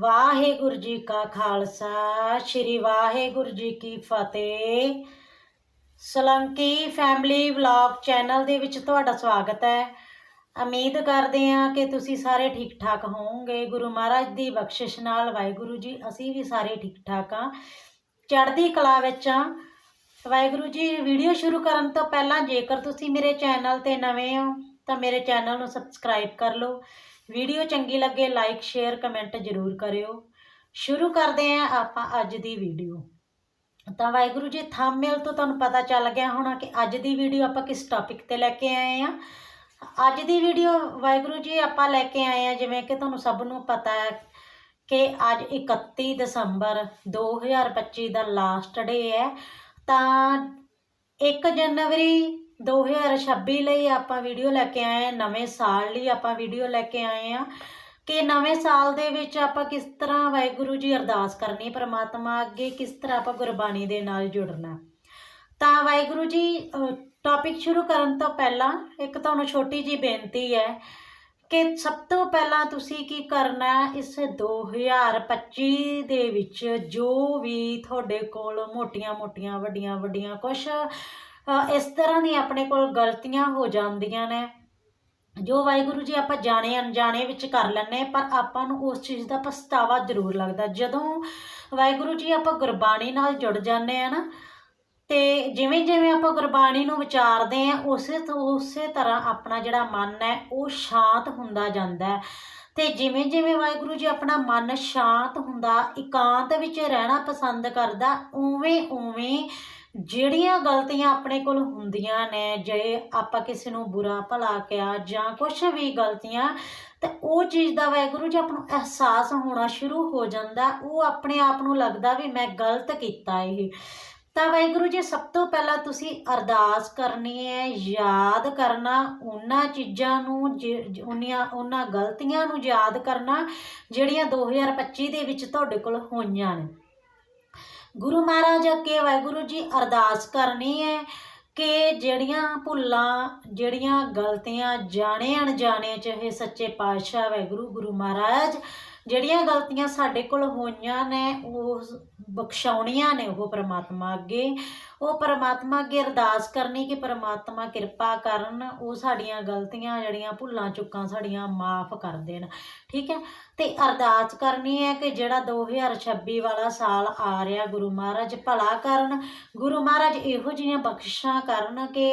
ਵਾਹਿਗੁਰੂ ਜੀ ਕਾ ਖਾਲਸਾ, ਸ੍ਰੀ ਵਾਹਿਗੁਰੂ ਜੀ ਕੀ ਫਤਿਹ। ਸਲੰਕੀ family vlog channel ਦੇ ਵਿੱਚ ਤੁਹਾਡਾ ਸਵਾਗਤ ਹੈ। ਉਮੀਦ ਕਰਦੇ ਹਾਂ ਕਿ ਤੁਸੀਂ ਸਾਰੇ ਠੀਕ ਠਾਕ ਹੋਵੋਗੇ। ਗੁਰੂ ਮਹਾਰਾਜ ਦੀ ਬਖਸ਼ਿਸ਼ ਨਾਲ ਵਾਹਿਗੁਰੂ ਜੀ, ਅਸੀਂ ਵੀ ਸਾਰੇ ਠੀਕ ਠਾਕ ਹਾਂ। ਚੜ੍ਹਦੀ ਕਲਾ ਵਿੱਚ ਹਾਂ। ਵਾਹਿਗੁਰੂ ਜੀ, ਵੀਡੀਓ ਸ਼ੁਰੂ ਕਰਨ ਤੋਂ ਪਹਿਲਾਂ ਜੇਕਰ ਤੁਸੀਂ ਮੇਰੇ ਚੈਨਲ ਤੇ ਨਵੇਂ ਹੋ, ਤਾਂ ਮੇਰੇ ਚੈਨਲ ਨੂੰ ਸਬਸਕ੍ਰਾਈਬ ਕਰ ਲਓ। ਵੀਡੀਓ ਚੰਗੀ ਲੱਗੇ ਲਾਈਕ ਸ਼ੇਅਰ ਕਮੈਂਟ ਜ਼ਰੂਰ ਕਰਿਓ। ਸ਼ੁਰੂ ਕਰਦੇ ਹਾਂ ਆਪਾਂ ਅੱਜ ਦੀ ਵੀਡੀਓ। ਤਾਂ ਵਾਹਿਗੁਰੂ ਜੀ ਥੰਬਨੇਲ ਤੋਂ ਤੁਹਾਨੂੰ ਪਤਾ ਚੱਲ ਗਿਆ ਹੋਣਾ ਕਿ ਅੱਜ ਦੀ ਵੀਡੀਓ ਆਪਾਂ ਕਿਸ ਟੌਪਿਕ ਤੇ ਲੈ ਕੇ ਆਏ ਆ ਅੱਜ ਦੀ ਵੀਡੀਓ ਵਾਹਿਗੁਰੂ ਜੀ, ਆਪਾਂ ਲੈ ਕੇ ਆਏ ਆ ਜਿਵੇਂ ਕਿ ਤੁਹਾਨੂੰ ਸਭ ਨੂੰ ਪਤਾ ਹੈ ਕਿ ਅੱਜ 31 ਦਸੰਬਰ 2025 ਦਾ ਲਾਸਟ ਡੇ ਹੈ। ਤਾਂ 1 ਜਨਵਰੀ 2026 ਲਈ ਆਪਾਂ ਵੀਡੀਓ ਲੈ ਕੇ ਆਏ ਆ ਨਵੇਂ ਸਾਲ ਲਈ ਆਪਾਂ ਵੀਡੀਓ ਲੈ ਕੇ ਆਏ ਆ ਕਿ ਨਵੇਂ ਸਾਲ ਦੇ ਵਿੱਚ ਆਪਾਂ ਕਿਸ ਤਰ੍ਹਾਂ ਵਾਹਿਗੁਰੂ ਜੀ ਅਰਦਾਸ ਕਰਨੀ ਪਰਮਾਤਮਾ ਅੱਗੇ, ਕਿਸ ਤਰ੍ਹਾਂ ਆਪਾਂ ਗੁਰਬਾਣੀ ਦੇ ਨਾਲ ਜੁੜਨਾ। ਤਾਂ ਵਾਹਿਗੁਰੂ ਜੀ ਟੌਪਿਕ ਸ਼ੁਰੂ ਕਰਨ ਤੋਂ ਪਹਿਲਾਂ ਇੱਕ ਤੁਹਾਨੂੰ ਛੋਟੀ ਜੀ ਬੇਨਤੀ ਹੈ ਕਿ ਸਭ ਤੋਂ ਪਹਿਲਾਂ ਤੁਸੀਂ ਕੀ ਕਰਨਾ ਹੈ, ਇਸ 2025 ਦੇ ਵਿੱਚ ਜੋ ਵੀ ਤੁਹਾਡੇ ਕੋਲ ਮੋਟੀਆਂ-ਮੋਟੀਆਂ, ਵੱਡੀਆਂ-ਵੱਡੀਆਂ ਕੁਝ ਇਸ ਤਰ੍ਹਾਂ ਦੀਆਂ ਆਪਣੇ ਕੋਲ ਗਲਤੀਆਂ ਹੋ ਜਾਂਦੀਆਂ ਨੇ। ਜੋ ਵਾਹਿਗੁਰੂ ਜੀ ਆਪਾਂ ਜਾਣੇ ਅਣਜਾਣੇ ਵਿੱਚ ਕਰ ਲੈਂਦੇ ਹਾਂ, ਪਰ ਆਪਾਂ ਨੂੰ ਉਸ ਚੀਜ਼ ਦਾ ਪਛਤਾਵਾ ਜ਼ਰੂਰ ਲੱਗਦਾ। ਜਦੋਂ ਵਾਹਿਗੁਰੂ ਜੀ ਆਪਾਂ ਗੁਰਬਾਣੀ ਨਾਲ ਜੁੜ ਜਾਂਦੇ ਆ ਨਾ ਤੇ ਜਿਵੇਂ ਜਿਵੇਂ ਆਪਾਂ ਗੁਰਬਾਣੀ ਨੂੰ ਵਿਚਾਰਦੇ ਆ ਉਸੇ ਤੋਂ ਉਸੇ ਤਰ੍ਹਾਂ ਆਪਣਾ ਜਿਹੜਾ ਮਨ ਹੈ ਉਹ ਸ਼ਾਂਤ ਹੁੰਦਾ ਜਾਂਦਾ ਹੈ। ਤੇ ਜਿਵੇਂ ਜਿਵੇਂ ਵਾਹਿਗੁਰੂ ਜੀ ਆਪਣਾ ਮਨ ਸ਼ਾਂਤ ਹੁੰਦਾ ਇਕਾਂਤ ਵਿੱਚ ਰਹਿਣਾ ਪਸੰਦ ਕਰਦਾ ਉਵੇਂ ਉਵੇਂ ਜਿਹੜੀਆਂ ਗਲਤੀਆਂ ਆਪਣੇ ਕੋਲ ਹੁੰਦੀਆਂ ਨੇ, ਜੇ ਆਪਾਂ ਕਿਸੇ ਨੂੰ ਬੁਰਾ ਭਲਾ ਕਿਹਾ ਜਾਂ ਕੁਝ ਵੀ ਗਲਤੀਆਂ, ਤੇ ਉਹ ਚੀਜ਼ ਦਾ ਵਾਹਿਗੁਰੂ ਜੀ ਆਪਾਂ ਨੂੰ ਅਹਿਸਾਸ ਹੋਣਾ ਸ਼ੁਰੂ ਹੋ ਜਾਂਦਾ, ਉਹ ਆਪਣੇ ਆਪ ਨੂੰ ਲੱਗਦਾ ਵੀ ਮੈਂ ਗਲਤ ਕੀਤਾ ਇਹ। ਤਾਂ ਵਾਹਿਗੁਰੂ ਜੀ, ਸਭ ਤੋਂ ਪਹਿਲਾਂ ਤੁਸੀਂ ਅਰਦਾਸ ਕਰਨੀ ਹੈ, ਯਾਦ ਕਰਨਾ, ਉਹਨਾਂ ਚੀਜ਼ਾਂ ਨੂੰ ਉਹਨੀਆਂ, ਉਹਨਾਂ ਗਲਤੀਆਂ ਨੂੰ ਯਾਦ ਕਰਨਾ, ਜਿਹੜੀਆਂ 2025 ਦੇ ਵਿੱਚ ਤੁਹਾਡੇ ਕੋਲ ਹੋਈਆਂ ਨੇ। ਗੁਰੂ ਮਹਾਰਾਜ ਅੱਗੇ ਵਾਹਿਗੁਰੂ ਜੀ ਅਰਦਾਸ ਕਰਨੀ ਹੈ ਕਿ ਜਿਹੜੀਆਂ ਭੁੱਲਾਂ, ਜਿਹੜੀਆਂ ਗਲਤੀਆਂ ਜਾਣੇ ਅਣਜਾਣੇ ਚਾਹੇ ਸੱਚੇ ਪਾਤਸ਼ਾਹ ਵਾਹਿਗੁਰੂ ਗੁਰੂ ਮਹਾਰਾਜ, ਜਿਹੜੀਆਂ ਗਲਤੀਆਂ ਸਾਡੇ ਕੋਲ ਹੋਈਆਂ ਨੇ, ਉਹ ਬਖਸ਼ਾਉਣੀਆਂ ਨੇ ਉਹ ਪ੍ਰਮਾਤਮਾ ਅੱਗੇ। ਉਹ ਪਰਮਾਤਮਾ ਅੱਗੇ ਅਰਦਾਸ ਕਰਨੀ ਕਿ ਪਰਮਾਤਮਾ ਕਿਰਪਾ ਕਰਨ, ਉਹ ਸਾਡੀਆਂ ਗਲਤੀਆਂ ਜਿਹੜੀਆਂ ਭੁੱਲਾਂ ਚੁੱਕਾਂ ਸਾਡੀਆਂ ਮਾਫ ਕਰ ਦੇਣ। ਠੀਕ ਹੈ? ਤੇ ਅਰਦਾਸ ਕਰਨੀ ਹੈ ਕਿ ਜਿਹੜਾ 2026 ਵਾਲਾ ਸਾਲ ਆ ਰਿਹਾ ਗੁਰੂ ਮਹਾਰਾਜ ਭਲਾ ਕਰਨ, ਗੁਰੂ ਮਹਾਰਾਜ ਇਹੋ ਜਿਹੀਆਂ ਬਖਸ਼ਾਂ ਕਰਨ ਕਿ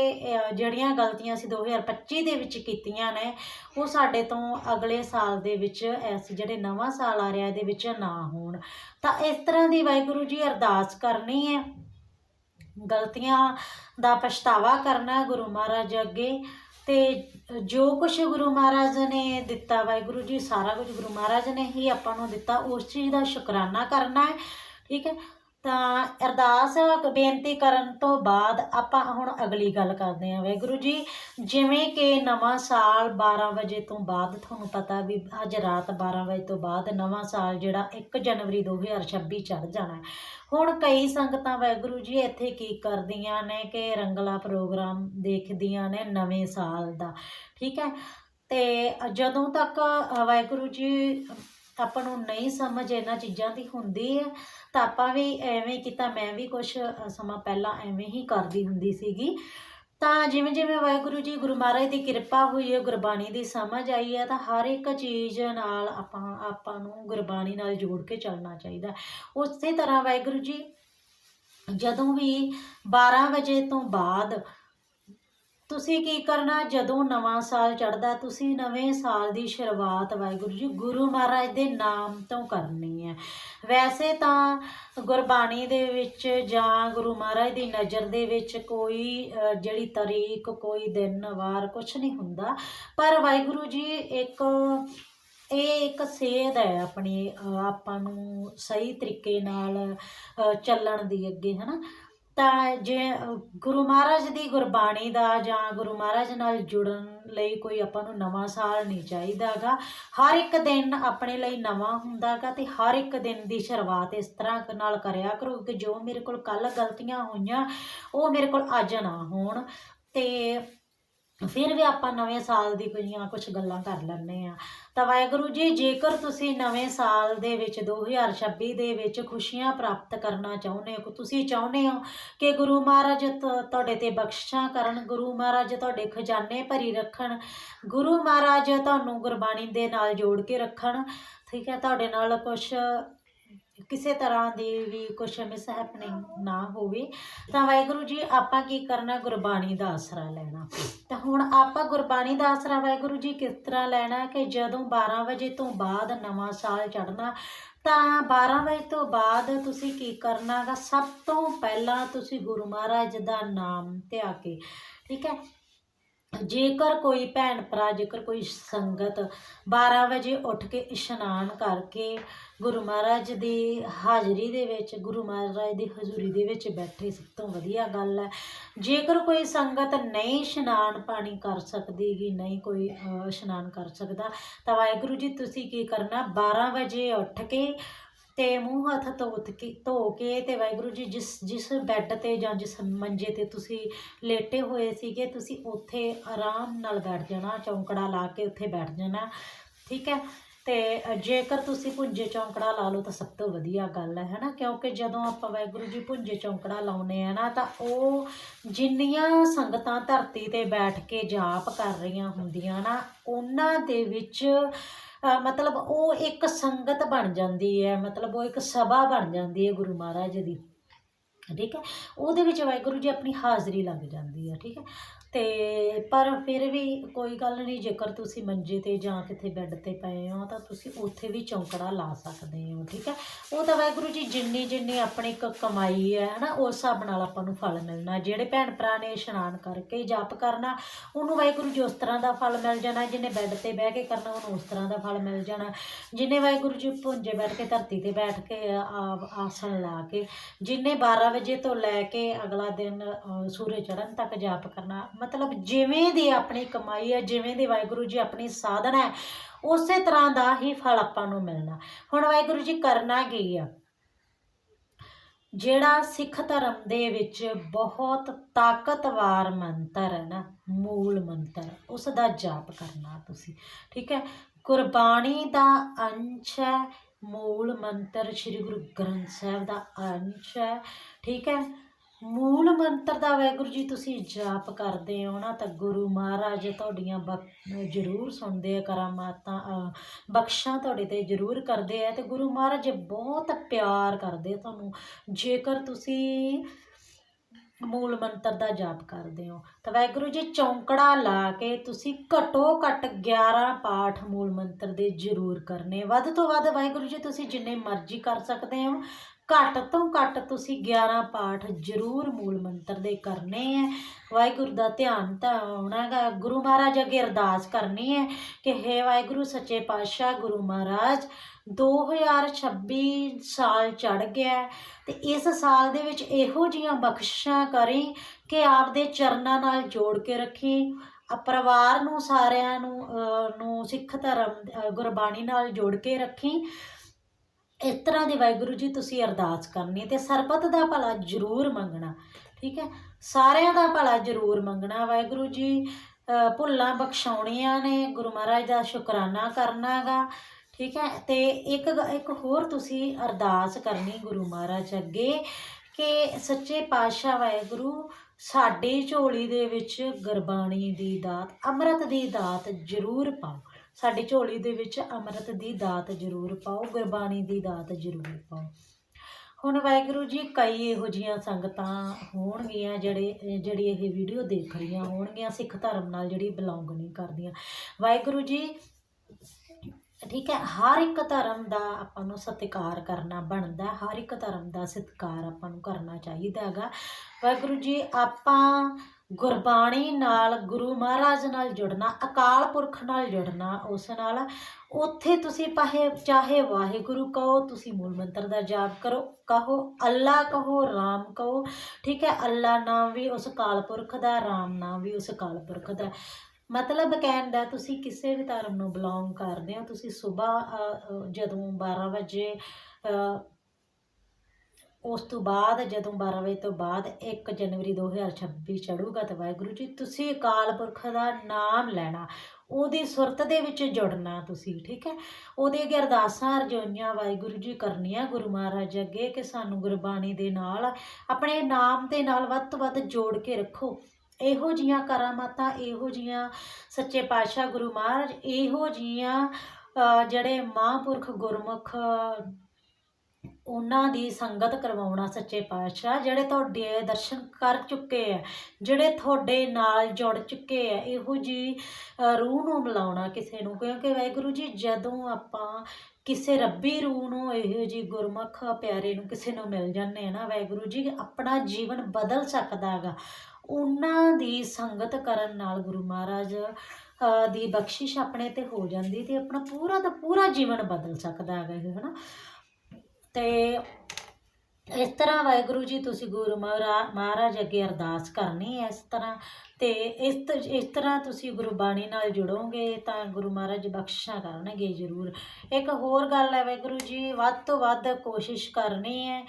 ਜਿਹੜੀਆਂ ਗਲਤੀਆਂ ਅਸੀਂ 2025 ਦੇ ਵਿੱਚ ਕੀਤੀਆਂ ਨੇ, ਉਹ ਸਾਡੇ ਤੋਂ ਅਗਲੇ ਸਾਲ ਦੇ ਵਿੱਚ ਐਸੀ ਜਿਹੜੇ ਨਵਾਂ ਸਾਲ ਆ ਰਿਹਾ, ਇਹਦੇ ਵਿੱਚ ਨਾ ਹੋਣ। ਤਾਂ ਇਸ ਤਰ੍ਹਾਂ ਦੀ ਵਾਹਿਗੁਰੂ ਜੀ ਅਰਦਾਸ ਕਰਨੀ ਹੈ। ਗਲਤੀਆਂ ਦਾ ਪਛਤਾਵਾ ਕਰਨਾ ਗੁਰੂ ਮਹਾਰਾਜ ਅੱਗੇ ਤੇ ਜੋ ਕੁਝ ਗੁਰੂ ਮਹਾਰਾਜ ਨੇ ਦਿੱਤਾ, ਵਾਹਿਗੁਰੂ ਜੀ ਸਾਰਾ ਕੁਝ ਗੁਰੂ ਮਹਾਰਾਜ ਨੇ ਹੀ ਆਪਾਂ ਨੂੰ ਦਿੱਤਾ, ਉਸ ਚੀਜ਼ ਦਾ ਸ਼ੁਕਰਾਨਾ ਕਰਨਾ ਹੈ, ਠੀਕ ਹੈ। ਤਾਂ ਅਰਦਾਸ ਬੇਨਤੀ ਕਰਨ ਤੋਂ ਬਾਅਦ ਆਪਾਂ ਹੁਣ ਅਗਲੀ ਗੱਲ ਕਰਦੇ ਹਾਂ। ਵਾਹਿਗੁਰੂ ਜੀ, ਜਿਵੇਂ ਕਿ ਨਵਾਂ ਸਾਲ 12 ਵਜੇ ਤੋਂ ਬਾਅਦ ਤੁਹਾਨੂੰ ਪਤਾ ਵੀ ਅੱਜ ਰਾਤ 12 ਵਜੇ ਤੋਂ ਬਾਅਦ ਨਵਾਂ ਸਾਲ ਜਿਹੜਾ 1 ਜਨਵਰੀ 2026 ਚੜ ਜਾਣਾ ਹੁਣ ਕਈ ਸੰਗਤਾਂ ਵਾਹਿਗੁਰੂ ਜੀ ਇੱਥੇ ਕੀ ਕਰਦੀਆਂ ਨੇ ਕਿ ਰੰਗਲਾ ਪ੍ਰੋਗਰਾਮ ਦੇਖਦੀਆਂ ਨੇ ਨਵੇਂ ਸਾਲ ਦਾ। ਠੀਕ ਹੈ? ਤੇ ਜਦੋਂ ਤੱਕ ਵਾਹਿਗੁਰੂ ਜੀ ਆਪਾਂ ਨੂੰ ਨਹੀਂ ਸਮਝ ਇਹਨਾਂ ਚੀਜ਼ਾਂ ਦੀ ਹੁੰਦੀ ਹੈ, ਤਾਂ ਆਪਾਂ ਵੀ ਐਵੇਂ ਕੀਤਾ, ਮੈਂ ਵੀ ਕੁਝ ਸਮਾਂ ਪਹਿਲਾਂ ਐਵੇਂ ਹੀ ਕਰਦੀ ਹੁੰਦੀ ਸੀਗੀ। ਤਾਂ ਜਿਵੇਂ ਜਿਵੇਂ ਵਾਹਿਗੁਰੂ ਜੀ ਗੁਰੂ ਮਹਾਰਾਜ ਦੀ ਕਿਰਪਾ ਹੋਈ ਹੈ, ਗੁਰਬਾਣੀ ਦੀ ਸਮਝ ਆਈ ਹੈ, ਤਾਂ ਹਰ ਇੱਕ ਚੀਜ਼ ਨਾਲ ਆਪਾਂ ਆਪਾਂ ਨੂੰ ਗੁਰਬਾਣੀ ਨਾਲ ਜੋੜ ਕੇ ਚੱਲਣਾ ਚਾਹੀਦਾ ਉਸੇ ਤਰ੍ਹਾਂ ਵਾਹਿਗੁਰੂ ਜੀ, ਜਦੋਂ ਵੀ 12 ਵਜੇ ਤੋਂ ਬਾਅਦ ਤੁਸੀਂ ਕੀ ਕਰਨਾ? ਜਦੋਂ ਨਵਾਂ ਸਾਲ ਚੜ੍ਹਦਾ, ਤੁਸੀਂ ਨਵੇਂ ਸਾਲ ਦੀ ਸ਼ੁਰੂਆਤ ਵਾਹਿਗੁਰੂ ਜੀ, ਗੁਰੂ ਮਹਾਰਾਜ ਦੇ ਨਾਮ ਤੋਂ ਕਰਨੀ ਹੈ। ਵੈਸੇ ਤਾਂ ਗੁਰਬਾਣੀ ਦੇ ਵਿੱਚ ਜਾਂ ਗੁਰੂ ਮਹਾਰਾਜ ਦੀ ਨਜ਼ਰ ਦੇ ਵਿੱਚ ਕੋਈ ਜਿਹੜੀ ਤਾਰੀਖ ਕੋਈ ਦਿਨ, ਵਾਰ ਕੁਝ ਨਹੀਂ ਹੁੰਦਾ। ਪਰ ਵਾਹਿਗੁਰੂ ਜੀ, ਇੱਕ, ਇਹ ਇੱਕ ਸੇਧ ਹੈ ਆਪਣੀ ਆਪਾਂ ਨੂੰ ਸਹੀ ਤਰੀਕੇ ਨਾਲ ਚੱਲਣ ਦੀ ਅੱਗੇ, ਹਨਾ? ਤਾਂ ਜੇ ਗੁਰੂ ਮਹਾਰਾਜ ਦੀ ਗੁਰਬਾਣੀ ਦਾ ਜਾਂ ਗੁਰੂ ਮਹਾਰਾਜ ਨਾਲ ਜੁੜਨ ਲਈ ਕੋਈ ਆਪਾਂ ਨੂੰ ਨਵਾਂ ਸਾਲ ਨਹੀਂ ਚਾਹੀਦਾਗਾ। ਹਰ ਇੱਕ ਦਿਨ ਆਪਣੇ ਲਈ ਨਵਾਂ ਹੁੰਦਾਗਾ ਤੇ ਹਰ ਇੱਕ ਦਿਨ ਦੀ ਸ਼ੁਰੂਆਤ ਇਸ ਤਰ੍ਹਾਂ ਨਾਲ ਕਰਿਆ ਕਰੋ ਕਿ ਜੋ ਮੇਰੇ ਕੋਲ ਕੱਲ ਗਲਤੀਆਂ ਹੋਈਆਂ, ਉਹ ਮੇਰੇ ਕੋਲ ਅੱਜ ਨਾ ਹੋਣ। ਤੇ ਫਿਰ ਵੀ ਆਪਾਂ ਨਵੇਂ ਸਾਲ ਦੀ ਕੁਝੀਆਂ ਕੁਝ ਗੱਲਾਂ ਕਰ ਲੈਂਦੇ ਆ ਤਾਂ ਵਾਹਿਗੁਰੂ ਜੀ, ਜੇਕਰ ਤੁਸੀਂ ਨਵੇਂ ਸਾਲ ਦੇ ਵਿੱਚ 2026 ਦੇ ਵਿੱਚ ਖੁਸ਼ੀਆਂ ਪ੍ਰਾਪਤ ਕਰਨਾ ਚਾਹੁੰਦੇ ਹੋ, ਤੁਸੀਂ ਚਾਹੁੰਦੇ ਹੋ ਕਿ ਗੁਰੂ ਮਹਾਰਾਜ ਤੁ- ਤੁਹਾਡੇ ਤੇ ਬਖਸ਼ਿਸ਼ਾਂ ਕਰਨ, ਗੁਰੂ ਮਹਾਰਾਜ ਤੁਹਾਡੇ ਖਜ਼ਾਨੇ ਭਰੀ ਰੱਖਣ, ਗੁਰੂ ਮਹਾਰਾਜ ਤੁਹਾਨੂੰ ਗੁਰਬਾਣੀ ਦੇ ਨਾਲ ਜੋੜ ਕੇ ਰੱਖਣ, ਠੀਕ ਹੈ, ਤੁਹਾਡੇ ਨਾਲ ਕੁਝ ਕਿਸੇ ਤਰ੍ਹਾਂ ਦੀ ਵੀ ਕੁਛ ਮਿਸ ਹੈਪਨਿੰਗ ਨਾ ਹੋਵੇ। ਤਾਂ ਵਾਹਿਗੁਰੂ ਜੀ, ਆਪਾਂ ਕੀ ਕਰਨਾ? ਗੁਰਬਾਣੀ ਦਾ ਆਸਰਾ ਲੈਣਾ। ਤਾਂ ਹੁਣ ਆਪਾਂ ਗੁਰਬਾਣੀ ਦਾ ਆਸਰਾ ਵਾਹਿਗੁਰੂ ਜੀ ਕਿਸ ਤਰ੍ਹਾਂ ਲੈਣਾ ਕਿ ਜਦੋਂ 12 ਵਜੇ ਤੋਂ ਬਾਅਦ ਨਵਾਂ ਸਾਲ ਚੜ੍ਹਨਾ? ਤਾਂ 12 ਵਜੇ ਤੋਂ ਬਾਅਦ ਤੁਸੀਂ ਕੀ ਕਰਨਾਗਾ? ਸਭ ਤੋਂ ਪਹਿਲਾਂ ਤੁਸੀਂ ਗੁਰੂ ਮਹਾਰਾਜ ਦਾ ਨਾਮ ਧਿਆ ਕੇ, ਠੀਕ ਹੈ? ਜੇਕਰ ਕੋਈ ਭੈਣ ਭਰਾ, ਜੇਕਰ ਕੋਈ ਸੰਗਤ 12 ਵਜੇ ਉੱਠ ਕੇ ਇਸ਼ਨਾਨ ਕਰਕੇ ਗੁਰੂ ਮਹਾਰਾਜ ਦੀ ਹਾਜ਼ਰੀ ਦੇ ਵਿੱਚ, ਗੁਰੂ ਮਹਾਰਾਜ ਦੀ ਹਜ਼ੂਰੀ ਦੇ ਵਿੱਚ ਬੈਠੇ, ਸਭ ਤੋਂ ਵਧੀਆ ਗੱਲ ਹੈ। ਜੇਕਰ ਕੋਈ ਸੰਗਤ ਨਹੀਂ ਇਸ਼ਨਾਨ ਪਾਣੀ ਕਰ ਸਕਦੀ ਗੀ, ਨਹੀਂ ਕੋਈ ਇਸ਼ਨਾਨ ਕਰ ਸਕਦਾ, ਤਾਂ ਵਾਹਿਗੁਰੂ ਜੀ, ਤੁਸੀਂ ਕੀ ਕਰਨਾ? 12 ਵਜੇ ਉੱਠ ਕੇ ਤੇ ਮੂੰਹ ਹੱਥ ਧੋ ਕੇ ਧੋ ਕੇ ਤੇ ਵਾਹਿਗੁਰੂ ਜੀ ਜਿਸ ਜਿਸ ਬੈੱਡ ਤੇ ਜਾਂ ਜਿਸ ਮੰਜੇ ਤੇ ਤੁਸੀਂ ਲੇਟੇ ਹੋਏ ਸੀਗੇ, ਤੁਸੀਂ ਉੱਥੇ ਆਰਾਮ ਨਾਲ ਬੈਠ ਜਾਣਾ, ਚੌਂਕੜਾ ਲਾ ਕੇ ਉੱਥੇ ਬੈਠ ਜਾਣਾ, ਠੀਕ ਹੈ? ਤੇ ਜੇਕਰ ਤੁਸੀਂ ਪੁੰਜੇ ਚੌਂਕੜਾ ਲਾ ਲਓ ਤਾਂ ਸਭ ਤੋਂ ਵਧੀਆ ਗੱਲ ਹੈ, ਹੈਨਾ? ਕਿਉਂਕਿ ਜਦੋਂ ਆਪਾਂ ਵਾਹਿਗੁਰੂ ਜੀ ਪੁੰਜੇ ਚੌਂਕੜਾ ਲਾਉਨੇ ਆ ਨਾ, ਤਾਂ ਉਹ ਜਿੰਨੀਆਂ ਸੰਗਤਾਂ ਧਰਤੀ ਤੇ ਬੈਠ ਕੇ ਜਾਪ ਕਰ ਰਹੀਆਂ ਹੁੰਦੀਆਂ ਨਾ, ਉਹਨਾਂ ਦੇ ਵਿੱਚ ਮਤਲਬ ਉਹ ਇੱਕ ਸੰਗਤ ਬਣ ਜਾਂਦੀ ਹੈ, ਮਤਲਬ ਉਹ ਇੱਕ ਸਭਾ ਬਣ ਜਾਂਦੀ ਹੈ ਗੁਰੂ ਮਹਾਰਾਜ ਦੀ। ਠੀਕ ਹੈ? ਉਹਦੇ ਵਿੱਚ ਵਾਹਿਗੁਰੂ ਜੀ ਆਪਣੀ ਹਾਜ਼ਰੀ ਲੱਗ ਜਾਂਦੀ ਹੈ, ਠੀਕ ਹੈ? ਤੇ ਪਰ ਫਿਰ ਵੀ ਕੋਈ ਗੱਲ ਨਹੀਂ, ਜੇਕਰ ਤੁਸੀਂ ਮੰਜੇ ਤੇ ਜਾਂ ਕਿਤੇ ਬੈੱਡ ਤੇ ਪਏ ਹੋ, ਤਾਂ ਤੁਸੀਂ ਉੱਥੇ ਵੀ ਚੌਂਕੜਾ ਲਾ ਸਕਦੇ ਹੋ, ਠੀਕ ਹੈ? ਉਹ ਤਾਂ ਵਾਹਿਗੁਰੂ ਜੀ ਜਿੰਨੀ ਜਿੰਨੀ ਆਪਣੀ ਕ ਕਮਾਈ ਹੈ, ਹਨਾ, ਉਸ ਹਿਸਾਬ ਨਾਲ ਆਪਾਂ ਨੂੰ ਫਲ ਮਿਲਣਾ। ਜਿਹੜੇ ਭੈਣ ਭਰਾ ਨੇ ਇਸ਼ਨਾਨ ਕਰਕੇ ਜਪ ਕਰਨਾ, ਉਹਨੂੰ ਵਾਹਿਗੁਰੂ ਜੀ ਉਸ ਤਰ੍ਹਾਂ ਦਾ ਫਲ ਮਿਲ ਜਾਣਾ, ਜਿਹਨੇ ਬੈੱਡ ਤੇ ਬਹਿ ਕੇ ਕਰਨਾ, ਉਹਨੂੰ ਉਸ ਤਰ੍ਹਾਂ ਦਾ ਫਲ ਮਿਲ ਜਾਣਾ। ਜਿਹਨੇ ਵਾਹਿਗੁਰੂ ਜੀ ਪੁੰਜੇ ਬੈਠ ਕੇ ਧਰਤੀ ਤੇ ਬੈਠ ਕੇ ਆ- ਆਸਣ ਲਾ ਕੇ, ਜਿਹਨੇ 12 ਵਜੇ ਤੋਂ ਲੈ ਕੇ ਅਗਲਾ ਦਿਨ ਸੂਰਜ ਚੜ੍ਹਨ ਤੱਕ ਜਾਪ ਕਰਨਾ ਮਤਲਬ ਜਿਵੇਂ ਦੀ ਆਪਣੀ ਕਮਾਈ ਹੈ, ਜਿਵੇਂ ਦੀ ਵਾਹਿਗੁਰੂ ਜੀ ਆਪਣੀ ਸਾਧਨ ਹੈ, ਉਸੇ ਤਰ੍ਹਾਂ ਦਾ ਹੀ ਫਲ ਆਪਾਂ ਨੂੰ ਮਿਲਣਾ। ਹੁਣ ਵਾਹਿਗੁਰੂ ਜੀ ਕਰਨਾ ਕੀ ਆ? ਜਿਹੜਾ ਸਿੱਖ ਧਰਮ ਦੇ ਵਿੱਚ ਬਹੁਤ ਤਾਕਤਵਾਰ ਮੰਤਰ ਹੈ ਨਾ, ਮੂਲ ਮੰਤਰ ਉਸ ਦਾ ਜਾਪ ਕਰਨਾ ਤੁਸੀਂ, ਠੀਕ ਹੈ? ਗੁਰਬਾਣੀ ਦਾ ਅੰਸ਼ ਹੈ, ਮੂਲ ਮੰਤਰ ਸ੍ਰੀ ਗੁਰੂ ਗ੍ਰੰਥ ਸਾਹਿਬ ਦਾ ਅੰਸ਼ ਹੈ, ਠੀਕ ਹੈ? ਮੂਲ ਮੰਤਰ ਦਾ ਵਾਹਿਗੁਰੂ ਜੀ, ਤੁਸੀਂ ਜਾਪ ਕਰਦੇ ਹੋ ਨਾ ਤਾਂ ਗੁਰੂ ਮਹਾਰਾਜ ਤੁਹਾਡੀਆਂ ਬਖ- ਜ਼ਰੂਰ ਸੁਣਦੇ ਆ ਕਰਾਮਾਤਾਂ ਬਖਸ਼ਾਂ ਤੁਹਾਡੇ ਤੇ ਜ਼ਰੂਰ ਕਰਦੇ ਆ ਤੇ ਗੁਰੂ ਮਹਾਰਾਜ ਬਹੁਤ ਪਿਆਰ ਕਰਦੇ ਤੁਹਾਨੂੰ। ਜੇਕਰ ਤੁਸੀਂ ਮੂਲ ਮੰਤਰ ਦਾ ਜਾਪ ਕਰਦੇ ਹੋ ਤਾਂ ਵਾਹਿਗੁਰੂ ਜੀ, ਚੌਂਕੜਾ ਲਾ ਕੇ ਤੁਸੀਂ ਘਟੋ ਘਟ 11 ਪਾਠ ਮੂਲ ਮੰਤਰ ਦੇ ਜ਼ਰੂਰ ਕਰਨੇ। ਵੱਧ ਤੋਂ ਵੱਧ ਵਾਹਿਗੁਰੂ ਜੀ, ਤੁਸੀਂ ਜਿੰਨੇ ਮਰਜ਼ੀ ਕਰ ਸਕਦੇ ਹੋ। ਘੱਟ ਤੋਂ ਘੱਟ ਤੁਸੀਂ 11 ਪਾਠ ਜ਼ਰੂਰ ਮੂਲ ਮੰਤਰ ਦੇ ਕਰਨੇ ਹੈ ਵਾਹਿਗੁਰੂ ਦਾ ਧਿਆਨ ਤਾਂ ਆਉਣਾ ਗਾ ਗੁਰੂ ਮਹਾਰਾਜ ਅੱਗੇ ਅਰਦਾਸ ਕਰਨੀ ਹੈ ਕਿ ਹੇ ਵਾਹਿਗੁਰੂ, ਸੱਚੇ ਪਾਤਸ਼ਾਹ, ਗੁਰੂ ਮਹਾਰਾਜ 2026 ਸਾਲ ਚੜ ਗਿਆ ਹੈ ਤੇ ਇਸ ਸਾਲ ਦੇ ਵਿੱਚ ਇਹੋ ਜੀਆਂ ਬਖਸ਼ਿਸ਼ਾਂ ਕਰੀ ਕਿ ਆਪਦੇ ਚਰਨਾਂ ਨਾਲ ਜੋੜ ਕੇ ਰੱਖੀ। ਪਰਿਵਾਰ ਨੂੰ ਸਾਰਿਆਂ ਨੂੰ ਨੂੰ ਸਿੱਖ ਧਰਮ ਗੁਰਬਾਣੀ ਨਾਲ ਜੋੜ ਕੇ ਰੱਖੀ। ਇਸ ਤਰ੍ਹਾਂ ਦੀ ਵਾਹਿਗੁਰੂ ਜੀ ਤੁਸੀਂ ਅਰਦਾਸ ਕਰਨੀ ਤੇ ਸਰਬਤ ਦਾ ਭਲਾ ਜ਼ਰੂਰ ਮੰਗਣਾ, ਠੀਕ ਹੈ? ਸਾਰਿਆਂ ਦਾ ਭਲਾ ਜ਼ਰੂਰ ਮੰਗਣਾ ਵਾਹਿਗੁਰੂ ਜੀ। ਭੁੱਲਾਂ ਬਖਸ਼ਾਉਣੀਆਂ ਨੇ, ਗੁਰੂ ਮਹਾਰਾਜ ਦਾ ਸ਼ੁਕਰਾਨਾ ਕਰਨਾ ਕਰਨਾਗਾ, ਠੀਕ ਹੈ? ਤੇ ਇੱਕ ਇੱਕ ਹੋਰ ਤੁਸੀਂ ਅਰਦਾਸ ਕਰਨੀ ਗੁਰੂ ਮਹਾਰਾਜ ਅੱਗੇ ਕਿ ਸੱਚੇ ਪਾਤਸ਼ਾਹ ਵਾਹਿਗੁਰੂ, ਸਾਡੀ ਝੋਲੀ ਦੇ ਵਿੱਚ ਗੁਰਬਾਣੀ ਦੀ ਦਾਤ, ਅੰਮ੍ਰਿਤ ਦੀ ਦਾਤ ਜ਼ਰੂਰ ਪਾਓ। ਸਾਡੀ ਝੋਲੀ ਦੇ ਵਿੱਚ ਅੰਮ੍ਰਿਤ ਦੀ ਦਾਤ ਜ਼ਰੂਰ ਪਾਓ, ਗੁਰਬਾਣੀ ਦੀ ਦਾਤ ਜ਼ਰੂਰ ਪਾਓ। ਹੁਣ ਵਾਹਿਗੁਰੂ ਜੀ, ਕਈ ਇਹੋ ਜੀਆਂ ਸੰਗਤਾਂ ਹੋਣਗੀਆਂ ਜਿਹੜੇ, ਜਿਹੜੀ ਇਹ ਵੀਡੀਓ ਦੇਖ ਰਹੀਆਂ ਹੋਣਗੀਆਂ, ਸਿੱਖ ਧਰਮ ਨਾਲ ਜਿਹੜੀ ਬਿਲੋਂਗ ਨਹੀਂ ਕਰਦੀਆਂ। ਵਾਹਿਗੁਰੂ ਜੀ, ਠੀਕ ਹੈ, ਹਰ ਇੱਕ ਧਰਮ ਦਾ ਆਪਾਂ ਨੂੰ ਸਤਿਕਾਰ ਕਰਨਾ ਬਣਦਾ, ਹਰ ਇੱਕ ਧਰਮ ਦਾ ਸਤਿਕਾਰ ਆਪਾਂ ਨੂੰ ਕਰਨਾ ਚਾਹੀਦਾ ਹੈਗਾ। ਵਾਹਿਗੁਰੂ ਜੀ, ਆਪਾਂ ਗੁਰਬਾਣੀ ਨਾਲ, ਗੁਰੂ ਮਹਾਰਾਜ ਨਾਲ ਜੁੜਨਾ, ਅਕਾਲ ਪੁਰਖ ਨਾਲ ਜੁੜਨਾ, ਉਸ ਨਾਲ ਉੱਥੇ ਤੁਸੀਂ ਪਾਹੇ, ਚਾਹੇ ਵਾਹਿਗੁਰੂ ਕਹੋ, ਤੁਸੀਂ ਮੂਲ ਮੰਤਰ ਦਾ ਜਾਪ ਕਰੋ, ਕਹੋ ਅੱਲਾ ਕਹੋ, ਰਾਮ ਕਹੋ, ਠੀਕ ਹੈ, ਅੱਲਾ ਨਾਮ ਵੀ ਉਸ ਅਕਾਲ ਪੁਰਖ ਦਾ, ਰਾਮ ਨਾਮ ਵੀ ਉਸ ਅਕਾਲ ਪੁਰਖ ਦਾ। ਮਤਲਬ ਕਹਿਣ ਦਾ, ਤੁਸੀਂ ਕਿਸੇ ਵੀ ਧਰਮ ਨੂੰ ਬਿਲੋਂਗ ਕਰਦੇ ਹੋ, ਤੁਸੀਂ ਸਵੇਰ ਜਦੋਂ 12 ਵਜੇ ਉਸ ਤੋਂ ਬਾਅਦ ਜਦੋਂ 12 ਵਜੇ ਤੋਂ ਬਾਅਦ 1 ਜਨਵਰੀ 2026 ਚੜੂਗਾ ਤਾਂ ਵਾਹਿਗੁਰੂ ਜੀ, ਤੁਸੀਂ ਅਕਾਲ ਪੁਰਖ ਦਾ ਨਾਮ ਲੈਣਾ, ਉਹਦੀ ਸੁਰਤ ਦੇ ਵਿੱਚ ਜੁੜਨਾ ਤੁਸੀਂ, ਠੀਕ ਹੈ? ਉਹਦੇ ਅੱਗੇ ਅਰਦਾਸਾਂ ਰਜੋਈਆਂ ਵਾਹਿਗੁਰੂ ਜੀ ਕਰਨੀਆਂ ਗੁਰੂ ਮਹਾਰਾਜ ਅੱਗੇ ਕਿ ਸਾਨੂੰ ਗੁਰਬਾਣੀ ਦੇ ਨਾਲ, ਆਪਣੇ ਨਾਮ ਦੇ ਨਾਲ ਵੱਧ ਤੋਂ ਵੱਧ ਜੋੜ ਕੇ ਰੱਖੋ। ਇਹੋ ਜੀਆਂ ਕਰਾਮਾਤਾਂ ਇਹੋ ਜੀਆਂ ਸੱਚੇ ਪਾਤਸ਼ਾਹ ਗੁਰੂ ਮਹਾਰਾਜ, ਇਹੋ ਜੀਆਂ ਜਿਹੜੇ ਮਹਾਂਪੁਰਖ ਗੁਰਮੁਖ ਉਹਨਾਂ ਦੀ ਸੰਗਤ ਕਰਵਾਉਣਾ ਸੱਚੇ ਪਾਤਸ਼ਾਹ, ਜਿਹੜੇ ਤੁਹਾਡੇ ਦਰਸ਼ਨ ਕਰ ਚੁੱਕੇ ਆ, ਜਿਹੜੇ ਤੁਹਾਡੇ ਨਾਲ ਜੁੜ ਚੁੱਕੇ ਆ, ਇਹੋ ਜੀ ਰੂਹ ਨੂੰ ਮਿਲਾਉਣਾ ਕਿਸੇ ਨੂੰ, ਕਿਉਂਕਿ ਵਾਹਿਗੁਰੂ ਜੀ, ਜਦੋਂ ਆਪਾਂ ਕਿਸੇ ਰੱਬੀ ਰੂਹ ਨੂੰ ਇਹੋ ਜੀ ਗੁਰਮੁਖ ਪਿਆਰੇ ਨੂੰ ਕਿਸੇ ਨੂੰ ਮਿਲ ਜਾਂਦੇ ਆ ਨਾ, ਵਾਹਿਗੁਰੂ ਜੀ, ਆਪਣਾ ਜੀਵਨ ਬਦਲ ਸਕਦਾ ਹੈਗਾ। ਉਹਨਾਂ ਦੀ ਸੰਗਤ ਕਰਨ ਨਾਲ ਗੁਰੂ ਮਹਾਰਾਜ ਦੀ ਬਖਸ਼ਿਸ਼ ਆਪਣੇ ਤੇ ਹੋ ਜਾਂਦੀ ਤੇ ਆਪਣਾ ਪੂਰਾ ਦਾ ਪੂਰਾ ਜੀਵਨ ਬਦਲ ਸਕਦਾ ਹੈਗਾ ਇਹ ਹਨਾ? ਤੇ ਇਸ ਤਰ੍ਹਾਂ ਵਾਹਿਗੁਰੂ ਜੀ, ਤੁਸੀਂ ਗੁਰੂ ਮਹਾਰਾ- ਮਹਾਰਾਜ ਅੱਗੇ ਅਰਦਾਸ ਕਰਨੀ ਹੈ ਇਸ ਤਰ੍ਹਾਂ। ਤੇ ਇਸ ਤ- ਇਸ ਤਰ੍ਹਾਂ ਤੁਸੀਂ ਗੁਰਬਾਣੀ ਨਾਲ ਜੁੜੋਗੇ ਤਾਂ ਗੁਰੂ ਮਹਾਰਾਜ ਬਖਸ਼ਿਸ਼ਾਂ ਕਰਨਗੇ ਜ਼ਰੂਰ। ਇੱਕ ਹੋਰ ਗੱਲ ਹੈ ਵਾਹਿਗੁਰੂ ਜੀ, ਵੱਧ ਤੋਂ ਵੱਧ ਕੋਸ਼ਿਸ਼ ਕਰਨੀ ਹੈ।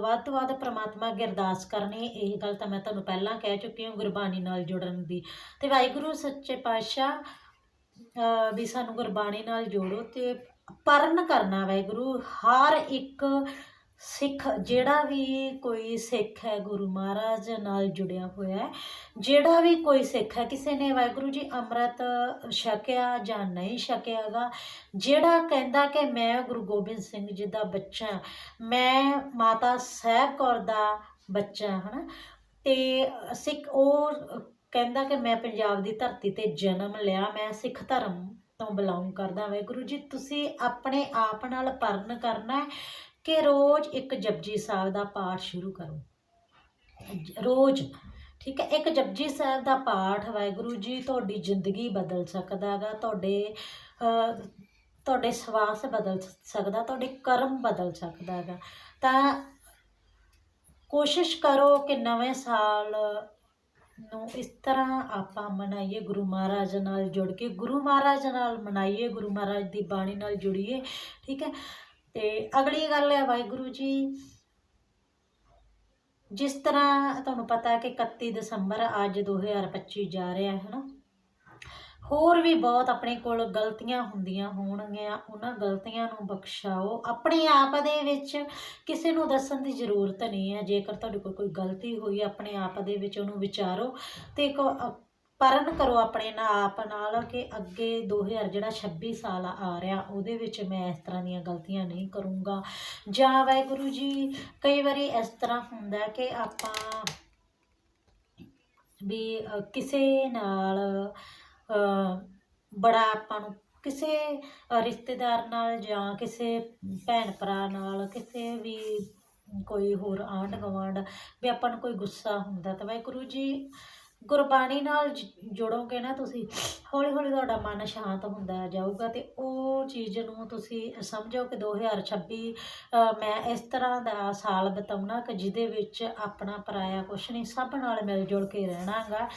ਵੱਧ ਤੋਂ ਵੱਧ ਪ੍ਰਮਾਤਮਾ ਅੱਗੇ ਅਰਦਾਸ ਕਰਨੀ ਇਹ ਗੱਲ ਤਾਂ ਮੈਂ ਤੁਹਾਨੂੰ ਪਹਿਲਾਂ ਕਹਿ ਚੁੱਕੀ ਹਾਂ ਗੁਰਬਾਣੀ ਨਾਲ ਜੁੜਨ ਦੀ। ਤੇ ਵਾਹਿਗੁਰੂ ਸੱਚੇ ਪਾਤਸ਼ਾਹ ਵੀ ਸਾਨੂੰ ਗੁਰਬਾਣੀ ਨਾਲ ਜੋੜੋ ਤੇ ਪਰਨ ਕਰਨਾ ਵਾਹਿਗੁਰੂ ਹਰ ਇੱਕ ਸਿੱਖ ਜਿਹੜਾ ਵੀ ਕੋਈ ਸਿੱਖ ਹੈ ਗੁਰੂ ਮਹਾਰਾਜ ਨਾਲ ਜੁੜਿਆ ਹੋਇਆ ਹੈ ਜਿਹੜਾ ਵੀ ਕੋਈ ਸਿੱਖ ਹੈ ਕਿਸੇ ਨੇ ਵਾਹਿਗੁਰੂ ਜੀ ਅੰਮ੍ਰਿਤ ਛਕਿਆ ਜਾਂ ਨਹੀਂ ਛਕਿਆਗਾ ਜਿਹੜਾ ਕਹਿੰਦਾ ਕਿ ਮੈਂ ਗੁਰੂ ਗੋਬਿੰਦ ਸਿੰਘ ਜੀ ਦਾ ਬੱਚਾ ਮੈਂ ਮਾਤਾ ਸਾਹਿਬ ਕੌਰ ਦਾ ਬੱਚਾ ਹਾਂ, ਹਨਾ? ਤੇ ਸਿੱਖ ਉਹ ਕਹਿੰਦਾ ਕਿ ਮੈਂ ਪੰਜਾਬ ਦੀ ਧਰਤੀ ਤੇ ਜਨਮ ਲਿਆ ਮੈਂ ਸਿੱਖ ਧਰਮ ਤੋਂ ਬਿਲੋਂਗ ਕਰਦਾ ਵਾਹਿਗੁਰੂ ਜੀ, ਤੁਸੀਂ ਆਪਣੇ ਆਪ ਨਾਲ ਪਰਨ ਕਰਨਾ ਕਿ ਰੋਜ਼ ਇੱਕ ਜਪਜੀ ਸਾਹਿਬ ਦਾ ਪਾਠ ਸ਼ੁਰੂ ਕਰੋ। ਰੋਜ਼, ਠੀਕ ਹੈ, ਇੱਕ ਜਪਜੀ ਸਾਹਿਬ ਦਾ ਪਾਠ ਵਾਹਿਗੁਰੂ ਜੀ, ਤੁਹਾਡੀ ਜ਼ਿੰਦਗੀ ਬਦਲ ਸਕਦਾ ਹੈਗਾ, ਤੁਹਾਡੇ ਤੁਹਾਡੇ ਸਵਾਸ ਬਦਲ ਸਕਦਾ, ਤੁਹਾਡੇ ਕਰਮ ਬਦਲ ਸਕਦਾ ਹੈਗਾ। ਤਾਂ ਕੋਸ਼ਿਸ਼ ਕਰੋ ਕਿ ਨਵੇਂ ਸਾਲ ਨੂੰ ਇਸ ਤਰ੍ਹਾਂ ਆਪਾਂ ਮਨਾਈਏ, ਗੁਰੂ ਮਹਾਰਾਜ ਨਾਲ ਜੁੜ ਕੇ, ਗੁਰੂ ਮਹਾਰਾਜ ਨਾਲ ਮਨਾਈਏ, ਗੁਰੂ ਮਹਾਰਾਜ ਦੀ ਬਾਣੀ ਨਾਲ ਜੁੜੀਏ, ਠੀਕ ਹੈ? ਤੇ ਅਗਲੀ ਗੱਲ ਹੈ ਵਾਹਿਗੁਰੂ ਜੀ, ਜਿਸ ਤਰ੍ਹਾਂ ਤੁਹਾਨੂੰ ਪਤਾ ਹੈ ਕਿ 31 ਦਸੰਬਰ ਅੱਜ 2025 ਜਾ ਰਿਹਾ ਹੈ ਨਾ? ਹੋਰ ਵੀ ਬਹੁਤ ਆਪਣੇ ਕੋਲ ਗਲਤੀਆਂ ਹੁੰਦੀਆਂ ਹੋਣਗੀਆਂ, ਉਹਨਾਂ ਗਲਤੀਆਂ ਨੂੰ ਬਖਸ਼ਾਓ। ਆਪਣੇ ਆਪ ਦੇ ਵਿੱਚ ਕਿਸੇ ਨੂੰ ਦੱਸਣ ਦੀ ਜ਼ਰੂਰਤ ਨਹੀਂ ਹੈ। ਜੇਕਰ ਤੁਹਾਡੇ ਕੋਲ ਕੋਈ ਗਲਤੀ ਹੋਈ, ਆਪਣੇ ਆਪ ਦੇ ਵਿੱਚ ਉਹਨੂੰ ਵਿਚਾਰੋ ਤੇ ਇੱਕ ਪਰਨ ਕਰੋ ਆਪਣੇ ਨਾਲ ਆਪ ਨਾਲ ਕਿ ਅੱਗੇ 2000 ਜਿਹੜਾ 26 ਸਾਲ ਆ ਰਿਹਾ, ਉਹਦੇ ਵਿੱਚ ਮੈਂ ਇਸ ਤਰ੍ਹਾਂ ਦੀਆਂ ਗਲਤੀਆਂ ਨਹੀਂ ਕਰੂੰਗਾ। ਜਾਂ ਵਾਹਿਗੁਰੂ ਜੀ, ਕਈ ਵਾਰੀ ਇਸ ਤਰ੍ਹਾਂ ਹੁੰਦਾ ਕਿ ਆਪਾਂ ਵੀ ਕਿਸੇ ਨਾਲ ਬੜਾ ਆਪਾਂ ਨੂੰ ਕਿਸੇ ਰਿਸ਼ਤੇਦਾਰ ਨਾਲ ਜਾਂ ਕਿਸੇ ਭੈਣ ਭਰਾ ਨਾਲ ਕਿਸੇ ਵੀ ਕੋਈ ਹੋਰ ਆਂਢ ਗੁਆਂਢ ਵੀ ਆਪਾਂ ਨੂੰ ਕੋਈ ਗੁੱਸਾ ਹੁੰਦਾ ਤਾਂ ਵਾਹਿਗੁਰੂ ਜੀ ਗੁਰਬਾਣੀ ਨਾਲ ਜੁੜੋਗੇ ਨਾ ਤੁਸੀਂ ਹੌਲੀ ਹੌਲੀ ਤੁਹਾਡਾ ਮਨ ਸ਼ਾਂਤ ਹੁੰਦਾ ਜਾਊਗਾ ਤੇ ਉਹ ਚੀਜ਼ ਨੂੰ ਤੁਸੀਂ ਸਮਝੋ ਕਿ 2026 ਅ, ਮੈਂ ਇਸ ਤਰ੍ਹਾਂ ਦਾ ਸਾਲ ਬਤਾਉਣਾ ਕਿ ਜਿਹਦੇ ਵਿੱਚ ਆਪਣਾ ਪਰਾਇਆ ਕੁਛ ਨਹੀਂ ਸਭ ਨਾਲ ਮਿਲ ਜੁਲ ਕੇ ਰਹਿਣਾਗਾ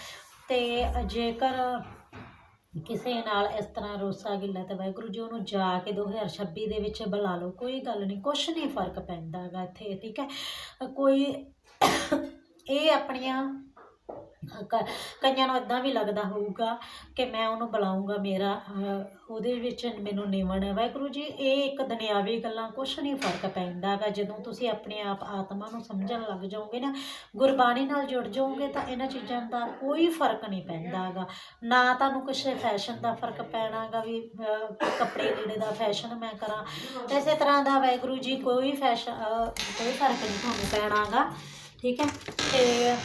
ਤੇ ਜੇਕਰ ਕਿਸੇ ਨਾਲ ਇਸ ਤਰ੍ਹਾਂ ਰੋਸਾ ਗਿੱਲਾ ਤੇ ਵਾਹਿਗੁਰੂ ਜੀ ਉਹਨੂੰ ਜਾ ਕੇ 2026 ਦੇ ਵਿੱਚ ਬੁਲਾ ਲਓ, ਕੋਈ ਗੱਲ ਨਹੀਂ, ਕੁਛ ਨਹੀਂ ਫ਼ਰਕ ਪੈਂਦਾ ਹੈਗਾ ਇੱਥੇ, ਠੀਕ ਹੈ? ਕੋਈ ਇਹ ਆਪਣੀਆਂ ਕਈਆਂ ਨੂੰ ਇਦਾਂ ਵੀ ਲੱਗਦਾ ਹੋਊਗਾ ਕਿ ਮੈਂ ਉਹਨੂੰ ਬੁਲਾਉਂਗਾ ਮੇਰਾ ਉਹਦੇ ਵਿੱਚ ਮੈਨੂੰ ਨਿਵਣ ਹੈ। ਵਾਹਿਗੁਰੂ ਜੀ, ਇਹ ਇੱਕ ਦੁਨਿਆਵੀ ਗੱਲਾਂ, ਕੁਛ ਨਹੀਂ ਫ਼ਰਕ ਪੈਂਦਾ ਗਾ ਜਦੋਂ ਤੁਸੀਂ ਆਪਣੇ ਆਪ ਆਤਮਾ ਨੂੰ ਸਮਝਣ ਲੱਗ ਜਾਓਗੇ ਨਾ, ਗੁਰਬਾਣੀ ਨਾਲ ਜੁੜ ਜਾਓਗੇ ਤਾਂ ਇਹਨਾਂ ਚੀਜ਼ਾਂ ਦਾ ਕੋਈ ਫ਼ਰਕ ਨਹੀਂ ਪੈਂਦਾ ਹੈਗਾ। ਨਾ ਤੁਹਾਨੂੰ ਕਿਸੇ ਫੈਸ਼ਨ ਦਾ ਫ਼ਰਕ ਪੈਣਾਗਾ ਵੀ ਕੱਪੜੇ ਲੀੜੇ ਦਾ ਫੈਸ਼ਨ ਮੈਂ ਕਰਾਂ। ਇਸੇ ਤਰ੍ਹਾਂ ਦਾ ਵਾਹਿਗੁਰੂ ਜੀ, ਕੋਈ ਫੈਸ਼ਨ ਕੋਈ ਫ਼ਰਕ ਨਹੀਂ ਤੁਹਾਨੂੰ ਪੈਣਾਗਾ ਠੀਕ ਹੈ? ਤੇ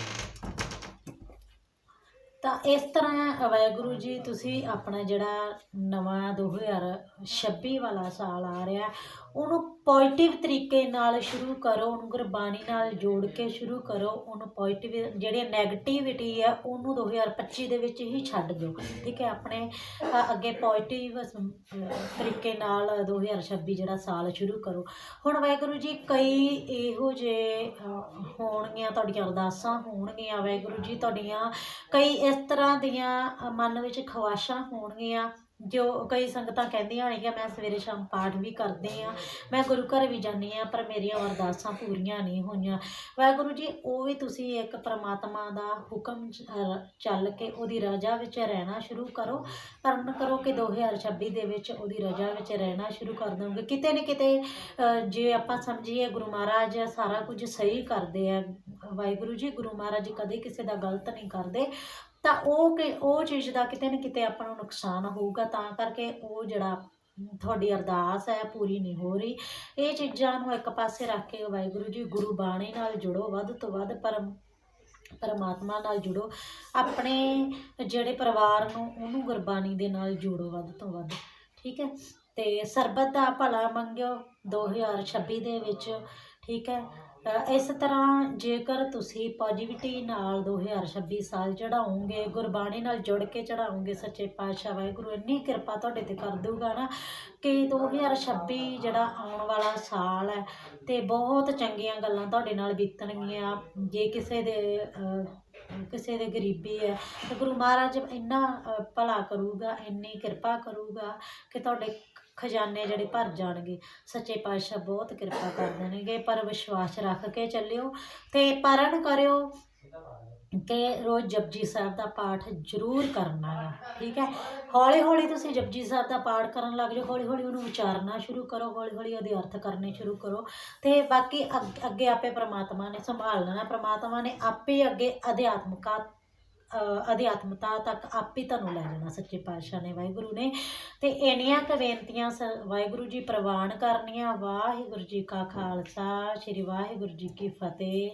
ਤਾਂ ਇਸ ਤਰ੍ਹਾਂ ਵਾਹਿਗੁਰੂ ਜੀ ਤੁਸੀਂ ਆਪਣਾ ਜਿਹੜਾ ਨਵਾਂ 2026 ਵਾਲਾ ਸਾਲ ਆ ਰਿਹਾ ਉਹਨੂੰ ਪੋਜ਼ਿਟਿਵ ਤਰੀਕੇ ਨਾਲ ਸ਼ੁਰੂ ਕਰੋ, ਉਹਨੂੰ ਗੁਰਬਾਣੀ ਨਾਲ ਜੋੜ ਕੇ ਸ਼ੁਰੂ ਕਰੋ, ਉਹਨੂੰ ਪੋਜ਼ਿਟਿਵ ਜਿਹੜੀ ਨੈਗੇਟਿਵਿਟੀ ਹੈ ਉਹਨੂੰ 2025 ਦੇ ਵਿੱਚ ਹੀ ਛੱਡ ਦਿਓ, ਠੀਕ ਹੈ? ਆਪਣੇ ਅੱਗੇ ਪੋਜ਼ਿਟਿਵ ਤਰੀਕੇ ਨਾਲ 2026 ਜਿਹੜਾ ਸਾਲ ਸ਼ੁਰੂ ਕਰੋ। ਹੁਣ ਵਾਹਿਗੁਰੂ ਜੀ, ਕਈ ਇਹੋ ਜਿਹੇ ਹੋਣਗੀਆਂ ਤੁਹਾਡੀਆਂ ਅਰਦਾਸਾਂ ਹੋਣਗੀਆਂ, ਵਾਹਿਗੁਰੂ ਜੀ, ਤੁਹਾਡੀਆਂ ਕਈ ਇਸ ਤਰ੍ਹਾਂ ਦੀਆਂ ਮਨ ਵਿੱਚ ਖਵਾਸ਼ਾਂ ਹੋਣਗੀਆਂ। ਜੋ ਕਈ ਸੰਗਤਾਂ ਕਹਿੰਦੀਆਂ ਨੇ ਕਿ ਮੈਂ ਸਵੇਰੇ ਸ਼ਾਮ ਪਾਠ ਵੀ ਕਰਦੀ ਆ ਮੈਂ ਗੁਰੂ ਘਰ ਵੀ ਜਾਂਦੀ ਆ ਪਰ ਮੇਰੀਆਂ ਅਰਦਾਸਾਂ ਪੂਰੀਆਂ ਨਹੀਂ ਹੋਈਆਂ। ਵਾਹਿਗੁਰੂ ਜੀ, ਉਹ ਵੀ ਤੁਸੀਂ ਇੱਕ ਪ੍ਰਮਾਤਮਾ ਦਾ ਹੁਕਮ ਚੱਲ ਕੇ ਉਹਦੀ ਰਜ਼ਾ ਵਿੱਚ ਰਹਿਣਾ ਸ਼ੁਰੂ ਕਰੋ। ਪਰਨ ਕਰੋ ਕਿ 2026 ਦੇ ਵਿੱਚ ਉਹਦੀ ਰਜ਼ਾ ਵਿੱਚ ਰਹਿਣਾ ਸ਼ੁਰੂ ਕਰ ਦੋਗੇ। ਕਿਤੇ ਨਾ ਕਿਤੇ ਜੇ ਆਪਾਂ ਸਮਝੀਏ, ਗੁਰੂ ਮਹਾਰਾਜ ਸਾਰਾ ਕੁਝ ਸਹੀ ਕਰਦੇ ਆ। ਵਾਹਿਗੁਰੂ ਜੀ, ਗੁਰੂ ਮਹਾਰਾਜ ਕਦੇ ਕਿਸੇ ਦਾ ਗਲਤ ਨਹੀਂ ਕਰਦੇ। ਤਾਂ ਉਹ ਕਿ, ਉਹ ਚੀਜ਼ ਦਾ ਕਿਤੇ ਨਾ ਕਿਤੇ ਆਪਾਂ ਨੂੰ ਨੁਕਸਾਨ ਹੋਊਗਾ, ਤਾਂ ਕਰਕੇ ਉਹ ਜਿਹੜਾ ਤੁਹਾਡੀ ਅਰਦਾਸ ਹੈ ਪੂਰੀ ਨਹੀਂ ਹੋ ਰਹੀ। ਇਹ ਚੀਜ਼ਾਂ ਨੂੰ ਇੱਕ ਪਾਸੇ ਰੱਖ ਕੇ ਵਾਹਿਗੁਰੂ ਜੀ, ਗੁਰੂ ਬਾਣੀ ਨਾਲ ਜੁੜੋ, ਵੱਧ ਤੋਂ ਵੱਧ ਪਰਮ, ਪਰਮਾਤਮਾ ਨਾਲ ਜੁੜੋ। ਆਪਣੇ ਜਿਹੜੇ ਪਰਿਵਾਰ ਨੂੰ, ਉਹਨੂੰ ਗੁਰਬਾਣੀ ਦੇ ਨਾਲ ਜੋੜੋ ਵੱਧ ਤੋਂ ਵੱਧ, ਠੀਕ ਹੈ? ਤੇ ਸਰਬਤ ਦਾ ਭਲਾ ਮੰਗਿਓ 2026 ਦੇ ਵਿੱਚ, ਠੀਕ ਹੈ? ਇਸ ਤਰ੍ਹਾਂ ਜੇਕਰ ਤੁਸੀਂ ਪੋਜੀਟਿਵਿਟੀ ਨਾਲ 2026 ਸਾਲ ਚੜਾਓਗੇ ਗੁਰਬਾਣੀ ਨਾਲ ਜੁੜ ਕੇ ਚੜਾਉਂਗੇ ਸੱਚੇ ਪਾਤਸ਼ਾਹ ਵਾਹਿਗੁਰੂ ਇੰਨੀ ਕਿਰਪਾ ਤੁਹਾਡੇ ਤੇ ਕਰ ਦਊਗਾ ਨਾ ਕਿ 2026 ਜਿਹੜਾ ਆਉਣ ਵਾਲਾ ਸਾਲ ਹੈ ਤੇ ਬਹੁਤ ਚੰਗੀਆਂ ਗੱਲਾਂ ਤੁਹਾਡੇ ਨਾਲ ਬੀਤਣਗੀਆਂ। ਜੇ ਕਿਸੇ ਦੇ ਕਿਸੇ ਦੇ ਗਰੀਬੀ ਹੈ, ਤੇ ਗੁਰੂ ਮਹਾਰਾਜ ਇੰਨਾ ਭਲਾ ਕਰੂਗਾ, ਇੰਨੀ ਕਿਰਪਾ ਕਰੂਗਾ ਕਿ ਤੁਹਾਡੇ ਖਜ਼ਾਨੇ ਜਿਹੜੇ ਭਰ ਜਾਣਗੇ, ਸੱਚੇ ਪਾਤਸ਼ਾਹ ਬਹੁਤ ਕਿਰਪਾ ਕਰ ਦੇਣਗੇ, ਪਰ ਵਿਸ਼ਵਾਸ ਰੱਖ ਕੇ ਚੱਲਿਓ ਤੇ ਪਰਨ ਕਰਿਓ ਕਿ ਰੋਜ਼ ਜਪਜੀ ਸਾਹਿਬ ਦਾ ਪਾਠ ਜ਼ਰੂਰ ਕਰਨਾ ਹੈ ਠੀਕ ਹੈ? ਹੌਲੀ ਹੌਲੀ ਤੁਸੀਂ ਜਪਜੀ ਸਾਹਿਬ ਦਾ ਪਾਠ ਕਰਨ ਲੱਗ ਜਾਓ ਹੌਲੀ ਹੌਲੀ ਉਹਨੂੰ ਵਿਚਾਰਨਾ ਸ਼ੁਰੂ ਕਰੋ ਹੌਲੀ ਹੌਲੀ ਉਹਦੇ ਅਰਥ ਕਰਨੇ ਸ਼ੁਰੂ ਕਰੋ ਤੇ ਬਾਕੀ ਅੱਗ- ਅੱਗੇ ਆਪੇ ਪ੍ਰਮਾਤਮਾ ਨੇ ਸੰਭਾਲ ਲੈਣਾ, ਪ੍ਰਮਾਤਮਾ ਨੇ ਆਪੇ ਅੱਗੇ ਅਧਿਆਤਮਕਾ ਅਧਿਆਤਮਤਾ ਤੱਕ ਆਪੇ ਤੁਹਾਨੂੰ ਲੈ ਜਾਣਾ ਸੱਚੇ ਪਾਤਸ਼ਾਹ ਨੇ, ਵਾਹਿਗੁਰੂ ਨੇ। ਤੇ ਇੰਨੀਆਂ ਕੁ ਬੇਨਤੀਆਂ ਸ, ਵਾਹਿਗੁਰੂ ਜੀ ਪ੍ਰਵਾਨ ਕਰਨੀਆਂ। ਵਾਹਿਗੁਰੂ ਜੀ ਕਾ ਖਾਲਸਾ, ਸ੍ਰੀ ਵਾਹਿਗੁਰੂ ਜੀ ਕੀ ਫਤਿਹ।